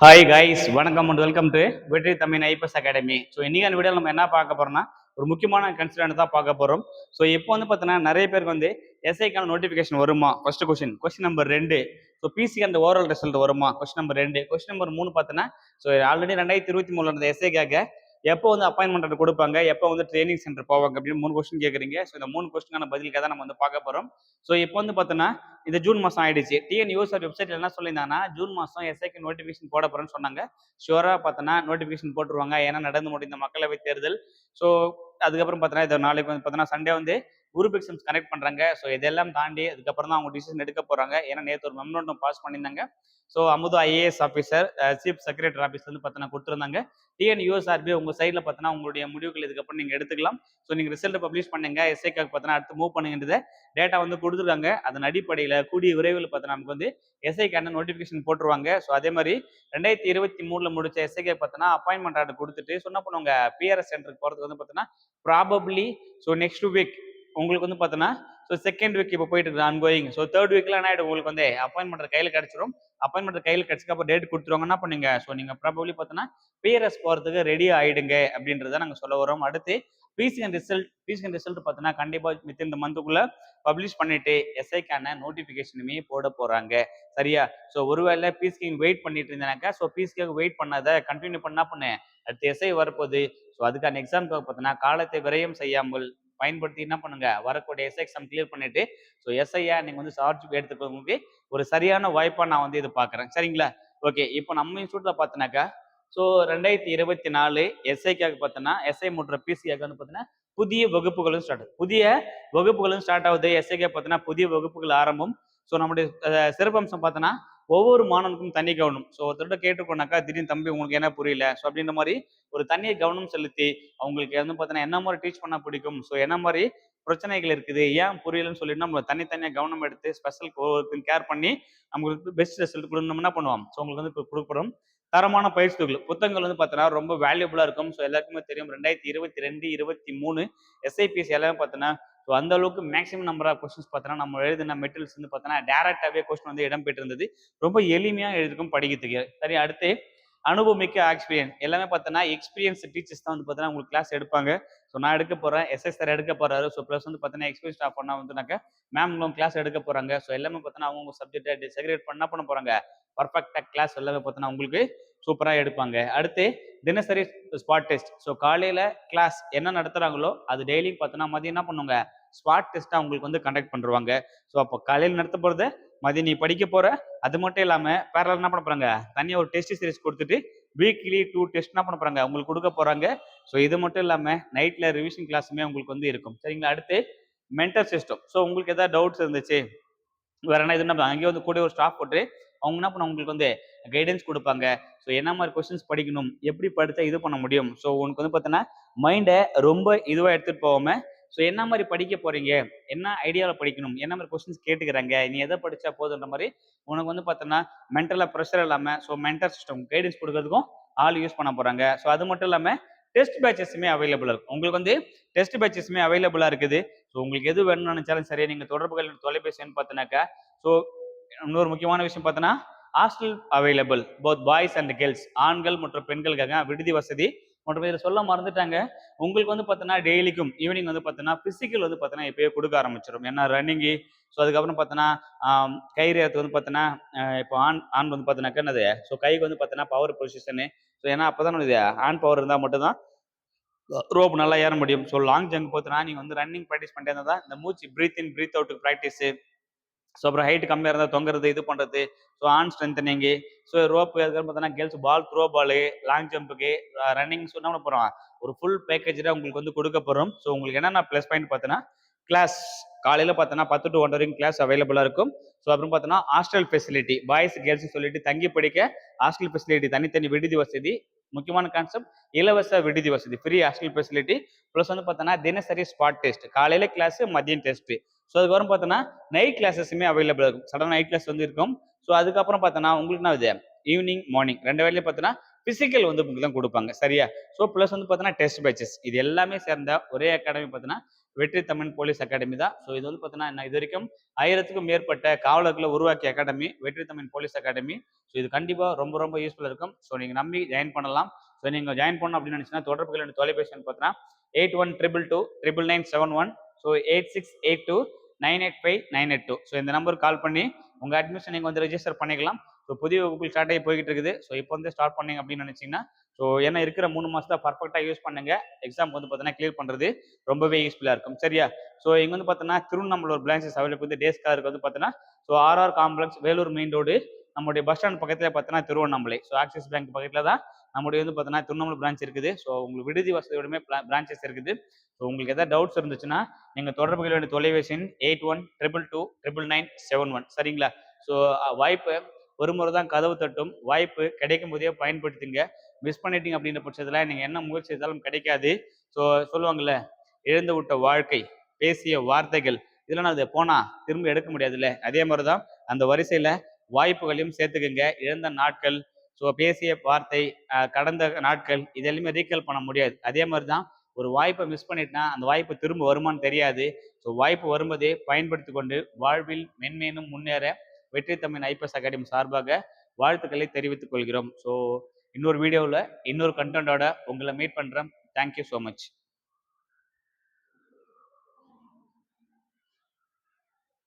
Hi guys வணக்கம் and welcome to Vetri Tamil IPS academy so இன்னைக்கான video நம்ம என்ன பார்க்க போறோம்னா ஒரு முக்கியமான கன்சிடன்ட் தான் பார்க்க போறோம். ஸோ இப்போ வந்து பார்த்தீங்கன்னா நிறைய பேருக்கு வந்து எஸ்ஐக்கான நோட்டிஃபிகேஷன் வருமா? ஃபர்ஸ்ட் கொஸ்டின் கொஸ்டின் நம்பர் ரெண்டு. ஸோ பிசி அந்த ஓரல் ரிசல்ட் வருமா? கொஸ்டின் நம்பர் ரெண்டு. கொஸ்டின் நம்பர் மூணு பார்த்தீங்கன்னா ஸோ ஆல்ரெடி ரெண்டாயிரத்தி இருபத்தி மூணுல இருந்த எஸ்ஐக்காக எப்போ வந்து அப்பாயின்மெண்ட் கொடுப்பாங்க? எப்போ வந்து ட்ரைனிங் சென்டர் போவாங்க? அப்படின்னு மூணு கொஸ்டின் கேட்குறீங்க ஸோ இந்த மூணு கொஸ்டினுக்கான பதிலுக்காக தான் நம்ம வந்து பார்க்க போகிறோம் ஸோ இப்போ வந்து பார்த்தோன்னா இந்த ஜூன் மாதம் ஆயிடுச்சு. டிஎன் யூஎஸ்ஆர் வெப்சைட்ல என்ன சொல்லியிருந்தாங்கன்னா ஜூன் மாதம் எஸ்ஐக்கு நோட்டிஃபிகேஷன் போட போகிறேன்னு சொன்னாங்க. ஷுவராக பார்த்தோன்னா நோட்டிஃபிகேஷன் போட்டுருவாங்க. ஏன்னா நடந்து முடிந்த மக்களவை தேர்தல். ஸோ அதுக்கப்புறம் பார்த்தோன்னா இது நாளைக்கு வந்து பார்த்தோன்னா சண்டே வந்து குரூப் எக்ஸாம்ஸ் கனெக்ட் பண்ணுறாங்க ஸோ இதெல்லாம் தாண்டி அதுக்கப்புறம் தான் அவங்க டிசிஷன் எடுக்க போகிறாங்க ஏன்னா நேற்று ஒரு மெமரண்டம் பாஸ் பண்ணியிருந்தாங்க. So Amudha IAS officer chief secretary ஆஃபீஸ்ல வந்து பார்த்தோன்னா கொடுத்துருந்தாங்க. டிஎன் யூஎஸ்ஆர்பி உங்கள் சைடில் பார்த்தோன்னா உங்களுடைய முடிவுகள் இதுக்கப்புறம் நீங்கள் எடுத்துக்கலாம். ஸோ நீங்கள் ரிசல்ட் பப்ளிஷ் பண்ணுங்க. எஸ்ஐக்காக பார்த்தோன்னா அடுத்து மூவ் பண்ணுங்கன்றத டேட்டா வந்து கொடுத்துருக்காங்க. அதன் அடிப்படையில் கூடிய விரைவில் பார்த்தீங்கன்னா நமக்கு வந்து எஸ்ஐக்கான நோட்டிஃபிகேஷன் போட்டுருவாங்க. ஸோ அதே மாதிரி ரெண்டாயிரத்தி இருபத்தி மூணில் முடிச்ச எஸ்ஐக்கே பார்த்தோன்னா அப்பாயின்மெண்ட் ஆர்டர் கொடுத்துட்டு சொன்ன பண்ணுவாங்க? பிஆர்எஸ் சென்டருக்கு போகிறதுக்கு வந்து பார்த்தீங்கன்னா ப்ராபப்ளி ஸோ நெக்ஸ்ட் வீக் உங்களுக்கு வந்து பார்த்தோன்னா ஸோ செகண்ட் வீக் இப்போ போயிட்டு இருக்கு அன்கோயிங் ஸோ தேர்ட் வீக்ல என்ன ஆகிடும் உங்களுக்கு வந்து அப்பாயின்மெண்ட் கையில் கிடச்சிரும். அப்பாயின்மெண்ட் கையில் கிடச்சிக்க அப்போ டேட் கொடுத்துருவாங்க என்ன பண்ணுங்க ஸோ நீங்கள் ப்ராபப்ளி பார்த்தோன்னா பிஆர்எஸ் போகிறதுக்கு ரெடி ஆகிடுங்க அப்படின்றத நாங்கள் சொல்ல வரோம். அடுத்து பிசிஎன் ரிசல்ட் பிசிஎன் ரிசல்ட் பார்த்தோன்னா கண்டிப்பாக வித் இந்த மந்த்துக்குள்ளே பப்ளிஷ் பண்ணிட்டு எஸ்ஐக்கான நோட்டிஃபிகேஷனுமே போட போகிறாங்க சரியா? ஸோ ஒருவேளை பிசிக்கு வெயிட் பண்ணிட்டு இருந்தேனாக்கா ஸோ பிசிக்காக வெயிட் பண்ணாத கண்டினியூ பண்ணா பண்ணு அடுத்து எஸ்ஐ வரப்போகுது. ஸோ அதுக்கான எக்ஸாம்க்காக பார்த்தோன்னா காலத்தை விரயம் செய்யாமல் பயன்படுத்தி என்ன பண்ணுங்க? வரக்கூடிய எஸ்ஐ எக்ஸாம் கிளியர் பண்ணிட்டு ஸோ எஸ்ஐயா நீங்க வந்து சார்ஜ் எடுத்துக்கிறவங்களுக்கு ஒரு சரியான வாய்ப்பா நான் வந்து இது பாக்குறேன். சரிங்களா? ஓகே இப்போ நம்ம இன்ஸ்டியூட்ல பாத்தினாக்கா ஸோ ரெண்டாயிரத்தி இருபத்தி நாலு எஸ்ஐக்காக பார்த்தோன்னா எஸ்ஐ மற்றும் பிசிக்காக வந்து பார்த்தீங்கன்னா புதிய வகுப்புகளும் ஸ்டார்ட் புதிய வகுப்புகளும் ஸ்டார்ட் ஆகுது. எஸ்ஐக்காக பார்த்தோன்னா புதிய வகுப்புகள் ஆரம்பம். ஸோ நம்முடைய சிறப்பம்சம் பார்த்தோன்னா ஒவ்வொரு மாணவனுக்கும் தனி கவனம். ஸோ ஒருத்தர்கிட்ட கேட்டுக்கோனாக்கா திடீர்னு தம்பி உங்களுக்கு என்ன புரியல? ஸோ அப்படின்ற மாதிரி ஒரு தனியை கவனம் செலுத்தி அவங்களுக்கு வந்து பார்த்தீங்கன்னா என்ன மாதிரி டீச் பண்ண பிடிக்கும்? ஸோ என்ன மாதிரி பிரச்சனைகள் இருக்குது? ஏன் புரியலன்னு சொல்லிட்டு நம்ம தனித்தனியாக கவனம் எடுத்து ஸ்பெஷல் கேர் பண்ணி நம்மளுக்கு பெஸ்ட் ரிசல்ட் கொடுக்கணும் என்ன பண்ணுவோம் ஸோ உங்களுக்கு வந்து இப்போ கொடுக்குறோம் தரமான பயிற்சிகள். புத்தகங்கள் வந்து பார்த்தோன்னா ரொம்ப வேல்யூபுளாக இருக்கும். ஸோ எல்லாருக்குமே தெரியும். ரெண்டாயிரத்தி இருபத்தி ரெண்டு இருபத்தி மூணு எஸ்ஐபிஎஸ் எல்லாமே பார்த்தீங்கன்னா ஸோ அந்த அளவுக்கு மேக்ஸிமம் நம்பர் ஆஃப் கொஸ்டின்ஸ் பார்த்தோன்னா நம்ம எழுதின மெட்டீரியல்ஸ் வந்து பார்த்தோன்னா டேரக்டாகவே கொஸ்டின் வந்து இடம் பெற்றிருந்தது. ரொம்ப எளிமையாக எழுதிருக்கும் படிக்கிறதுக்கு சரி அடுத்து அனுபவமிக்க எக்ஸ்பீரியன்ஸ் எல்லாமே பார்த்தோன்னா எக்ஸ்பீரியன்ஸ் டீச்சர்ஸ் தான் வந்து பார்த்தோன்னா உங்களுக்கு கிளாஸ் எடுப்பாங்க. ஸோ நான் எடுக்க போகிறேன் எஸ்எஸ் சார் எடுக்க போகிறாரு ஸோ ப்ளஸ் வந்து பார்த்தோன்னா எக்ஸ்பீரியன்ஸ் ஸ்டாஃப் பண்ணால் வந்துனாக்க மேம் கிளாஸ் எடுக்க போகிறாங்க ஸோ எல்லாமே பார்த்தோன்னா அவங்க சப்ஜெக்டை செக்ரேட் பண்ண பண்ண போகிறாங்க பர்ஃபெக்டாக கிளாஸ் எல்லாமே பார்த்தோன்னா உங்களுக்கு சூப்பராக எடுப்பாங்க. அடுத்து தினசரி ஸ்பாட் டெஸ்ட் ஸோ காலையில் கிளாஸ் என்ன நடத்துகிறாங்களோ அது டெய்லியும் பார்த்தோன்னா மதியம் என்ன பண்ணுவாங்க? ஸ்பாட் டெஸ்ட்டாக உங்களுக்கு வந்து கண்டக்ட் பண்ணுவாங்க ஸோ அப்போ காலையில் நடத்த போகிறது மதியம் நீ படிக்க போகிற அது மட்டும் இல்லாமல் பேரல என்ன பண்ண போகிறாங்க தனியாக ஒரு டெஸ்ட் சீரிஸ் கொடுத்துட்டு வீக்லி டூ டெஸ்ட் என்ன பண்ண போகிறாங்க உங்களுக்கு கொடுக்க போகிறாங்க ஸோ இது மட்டும் இல்லாமல் நைட்டில் ரிவிஷன் கிளாஸுமே உங்களுக்கு வந்து இருக்கும். சரிங்களா? அடுத்து மென்டல் சிஸ்டம் ஸோ உங்களுக்கு எதாவது டவுட்ஸ் இருந்துச்சு? வேற என்ன இது என்ன அங்கேயே வந்து கூட ஒரு ஸ்டாஃப் போட்டு அவங்க என்ன பண்ண உங்களுக்கு வந்து கைடன்ஸ் கொடுப்பாங்க. ஸோ என்ன மாதிரி கொஸ்டின்ஸ் படிக்கணும் எப்படி படித்தா இது பண்ண முடியும்? ஸோ உனக்கு வந்து பார்த்தோன்னா மைண்டை ரொம்ப இதுவாக எடுத்துகிட்டு போகாம ஸோ என்ன மாதிரி படிக்க போறீங்க? என்ன ஐடியாவில் படிக்கணும்? என்ன மாதிரி கொஸ்டின்ஸ் கேட்டுக்கிறாங்க? நீ எதை படித்தா போதுன்ற மாதிரி உனக்கு வந்து பார்த்தோன்னா மென்டலாக ப்ரெஷர் இல்லாமல் ஸோ மென்டல் சிஸ்டம் கைடன்ஸ் கொடுக்கறதுக்கும் ஆள் யூஸ் பண்ண போகிறாங்க ஸோ அது மட்டும் இல்லாமல் டெஸ்ட் பேச்சஸுமே அவைலபிளாக இருக்கும் உங்களுக்கு வந்து டெஸ்ட் பேச்சஸுமே அவைலபிளாக இருக்குது. ஸோ உங்களுக்கு எது வேணும்னு நினைச்சாலும் சரி நீங்கள் தொடர்புகள் தொலைபேசி எண் ஸோ இன்னொரு முக்கியமான விஷயம் பார்த்தோன்னா hostel available both boys and girls ஆண்கள் மற்றும் பெண்களுக்காக விடுதி வசதி. மற்றும் இதில் சொல்ல மறந்துட்டாங்க. உங்களுக்கு வந்து பார்த்தோன்னா டெய்லிக்கும் ஈவினிங் வந்து பார்த்தோன்னா ஃபிசிக்கல் வந்து பார்த்தோன்னா இப்போயே கொடுக்க ஆரம்பிச்சிடும் ஏன்னா ரன்னிங்கு ஸோ அதுக்கப்புறம் பார்த்தோன்னா கைரேத்து வந்து பார்த்தோன்னா இப்போ ஆண் ஆண் வந்து பார்த்தோன்னாக்கா என்னது? ஸோ கைக்கு வந்து பார்த்தோன்னா பவர் பொசிஷனு ஸோ ஏன்னா அப்போ தான் இது ஆண் பவர் இருந்தால் மட்டும்தான் ரோப் நல்லா ஏற முடியும். ஸோ லாங் ஜம்ப் பார்த்தோன்னா நீங்கள் வந்து ரன்னிங் ப்ராக்டிஸ் பண்ணிட்டே இருந்தால் தான் இந்த மூச்சு பிரீத் இன் பிரீத் அவுட்டுக்கு ப்ராக்டிஸு ஸோ அப்புறம் ஹைட் கம்மியாக இருந்தால் தொங்குறது இது பண்ணுறது so on strengthening so rope அதுக்கப்புறம் பார்த்தோன்னா girls ball throw ball long ஜம்புக்கு running சொன்னால் போகிறோம் ஒரு ஃபுல் பேக்கேஜாக உங்களுக்கு வந்து கொடுக்க போகிறோம் ஸோ உங்களுக்கு என்னென்ன ப்ளஸ் பாயிண்ட் பார்த்தோன்னா கிளாஸ் காலையில் பார்த்தோன்னா பத்து டு ஒன் வரைக்கும் கிளாஸ் அவைலபிளாக இருக்கும். ஸோ அப்புறம் பார்த்தோன்னா ஹாஸ்டல் ஃபெசிலிட்டி பாய்ஸ் கேர்ள்ஸ் சொல்லிட்டு தங்கி படிக்க ஹாஸ்டல் ஃபெசிலிட்டி தனித்தனி விடுதி வசதி முக்கியமான கான்செப்ட் இலவச விடுதி வசதி ஃப்ரீ ஹாஸ்டல் ஃபெசிலிட்டி ப்ளஸ் வந்து பார்த்தோன்னா தினசரி ஸ்பாட் டெஸ்ட் காலையில் கிளாஸ் மதியம் டெஸ்ட்டு ஸோ அதுக்கப்புறம் பார்த்தோன்னா நைட் கிளாஸஸுமே அவைலபிள் இருக்கும். சடன் நைட் கிளாஸ் வந்து இருக்கும். ஸோ அதுக்கப்புறம் பார்த்தோன்னா உங்களுக்கு என்ன இது? ஈவினிங் மார்னிங் ரெண்டு வேலையும் பார்த்தோன்னா ஃபிசிக்கல் வந்து உங்களுக்கு தான் கொடுப்பாங்க. சரியா? ஸோ ப்ளஸ் வந்து பார்த்தோன்னா டெஸ்ட் பேச்சஸ் இது எல்லாமே சேர்ந்த ஒரே அகாடமி பார்த்தோன்னா வெற்றி தமிழ் போலீஸ் அகாடமி தான். ஸோ இது வந்து பார்த்தீங்கன்னா இது வரைக்கும் ஆயிரத்துக்கும் மேற்பட்ட காவலர்களை உருவாக்கிய அகாடமி வெற்றி தமிழ் போலீஸ் அகாடமி ஸோ இது கண்டிப்பாக ரொம்ப ரொம்ப யூஸ்ஃபுல்லாக இருக்கும். ஸோ நீங்கள் நம்பி ஜாயின் பண்ணலாம். ஸோ நீங்கள் ஜாயின் பண்ணணும் அப்படின்னு நினச்சினா தொடர்புகள் தொலைபேசின்னு பார்த்தீங்கன்னா eight one triple two triple nine seven one so eight six eight two nine eight five nine eight two so இந்த நம்பருக்கு கால் பண்ணி உங்கள் அட்மிஷன் நீங்கள் வந்து ரெஜிஸ்டர் பண்ணிக்கலாம். ஸோ புதிய வகுப்பு ஸ்டார்ட் ஆகி போய்கிட்டு இருக்குது ஸோ இப்போ வந்து ஸ்டார்ட் பண்ணீங்க அப்படின்னு நினச்சிங்கன்னா ஸோ ஏன்னா இருக்கிற மூணு மாதத்தை பர்ஃபெக்டாக யூஸ் பண்ணுங்க. எக்ஸாம் வந்து பார்த்தீங்கன்னா கிளியர் பண்ணுறது ரொம்பவே யூஸ்ஃபுல்லாக இருக்கும். சரியா? ஸோ இங்கே வந்து பார்த்தீங்கன்னா திருவண்ணாமலை பிளான்சஸ் அவைலபிள் வந்து டேஸ் கலருக்கு வந்து பார்த்தீங்கன்னா so RR complex Vellore main road நம்முடைய பஸ் ஸ்டாண்ட் பக்கத்தில் பார்த்தீங்கன்னா திருவண்ணாமலை. ஸோ ஆக்சிஸ் பேங்க் பக்கத்தில் தான் நம்முடைய வந்து பார்த்தீங்கன்னா திருவண்ணாமலை பிரான்ச் இருக்குது. ஸோ உங்களுக்கு விடுதி வசதியோடமே பிரான்ச்சஸ் இருக்குது. ஸோ உங்களுக்கு எதாவது டவுட்ஸ் இருந்துச்சுன்னா நீங்கள் தொடர்பு கொள்ள வேண்டிய தொலைபேசி eight one triple two triple nine seven one சரிங்களா? ஸோ வாய்ப்பு ஒரு முறை தான் கதவு தட்டும். வாய்ப்பு கிடைக்கும் போதே பயன்படுத்துங்க. மிஸ் பண்ணிட்டீங்க அப்படின்ற பட்சத்தில் நீங்கள் என்ன முயற்சி செய்தாலும் கிடைக்காது. ஸோ சொல்லுவாங்கல்ல இழந்து விட்ட வாழ்க்கை பேசிய வார்த்தைகள் இதெல்லாம் நான் அது போனால் திரும்ப எடுக்க முடியாதுல்ல. அதே மாதிரி தான் அந்த வரிசையில் வாய்ப்புகளையும் சேர்த்துக்குங்க. இழந்த நாட்கள் ஸோ பேசிய வார்த்தை கடந்த நாட்கள் இதெல்லாமே ரீகால் பண்ண முடியாது. அதே மாதிரி தான் ஒரு வாய்ப்பை மிஸ் பண்ணிட்டுனா அந்த வாய்ப்பு திரும்ப வருமானு தெரியாது. ஸோ வாய்ப்பு வரும்போதே பயன்படுத்தி கொண்டு வாழ்வில் மென்மேனும் முன்னேற வெற்றி தமிழ் ஐபிஎஸ் அகாடமி சார்பாக வாழ்த்துக்களை தெரிவித்துக் கொள்கிறோம். ஸோ இன்னொரு வீடியோவில் இன்னொரு கண்டென்ட்டோட உங்களை மீட் பண்ணுறேன் தேங்க்யூ ஸோ மச்